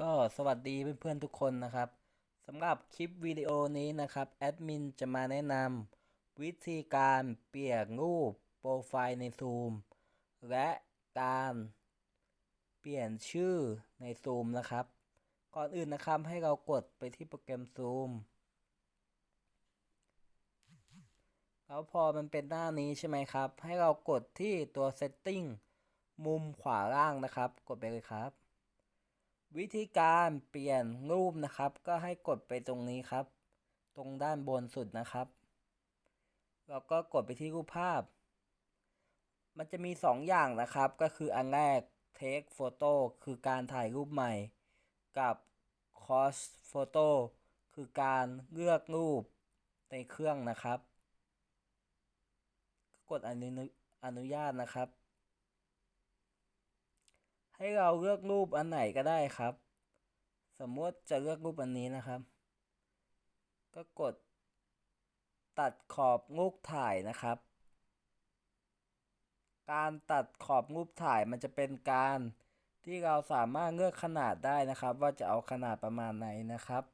ก็สวัสดีเพื่อนๆทุกคนนะครับสำหรับคลิปวิดีโอนี้นะครับแอดมินจะมาแนะนำวิธีการเปลี่ยนรูปโปรไฟล์ใน Zoom และการเปลี่ยนชื่อใน Zoom นะครับ ก่อนอื่นนะครับให้เรากดไปที่โปรแกรม Zoom แล้วพอมันเป็นหน้านี้ใช่ไหมครับ ให้เรากดที่ตัว Setting มุมขวาล่างนะครับ กดไปเลยครับ วิธีการเปลี่ยนรูปนะครับ ก็ให้กดไปตรงนี้ครับ ตรงด้านบนสุดนะครับแล้วก็กดไปที่รูปภาพ มันจะมี 2 อย่างนะครับ ก็คืออันแรก take photo คือการถ่ายรูปใหม่ กับ cross photo คือการเลือกรูปในเครื่องนะครับ กดอนุอนุญาตนะครับ ให้เราเลือกรูปอันไหนก็ได้ครับ สมมติจะเลือกรูปอันนี้นะครับ ก็กด ตัดขอบรูปถ่ายนะครับ การตัดขอบรูปถ่ายมันจะเป็นการที่เราสามารถเลือกขนาดได้นะครับ ว่าจะเอาขนาดประมาณไหนนะครับ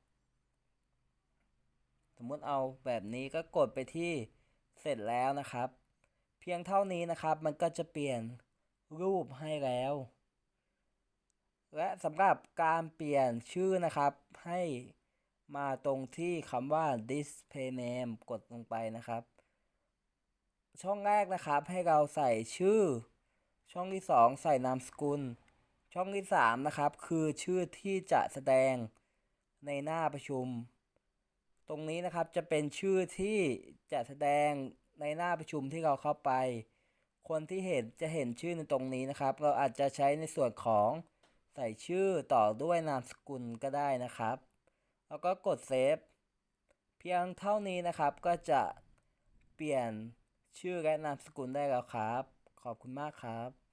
สมมติเอาแบบนี้ก็กดไปที่เสร็จแล้วนะครับ เพียงเท่านี้นะครับมันก็จะเปลี่ยนรูปให้แล้ว และสำหรับการเปลี่ยนชื่อนะครับให้มาตรงที่คำว่า display name กดลงไปนะครับ ช่องแรกนะครับให้เราใส่ชื่อ ช่องที่ 2 ใส่นามสกุล ช่องที่ 3 นะครับ คือชื่อที่จะแสดงในหน้าประชุม ตรงนี้นะครับจะเป็นชื่อที่จะแสดงในหน้าประชุมที่เราเข้าไป คนที่เห็นจะเห็นชื่อในตรงนี้นะครับ เราอาจจะใช้ในส่วนของ ใส่ชื่อต่อด้วยนามสกุลก็ได้นะครับ แล้วก็กดเซฟ เพียงเท่านี้นะครับก็จะเปลี่ยนชื่อและนามสกุลได้แล้วครับ ขอบคุณมากครับ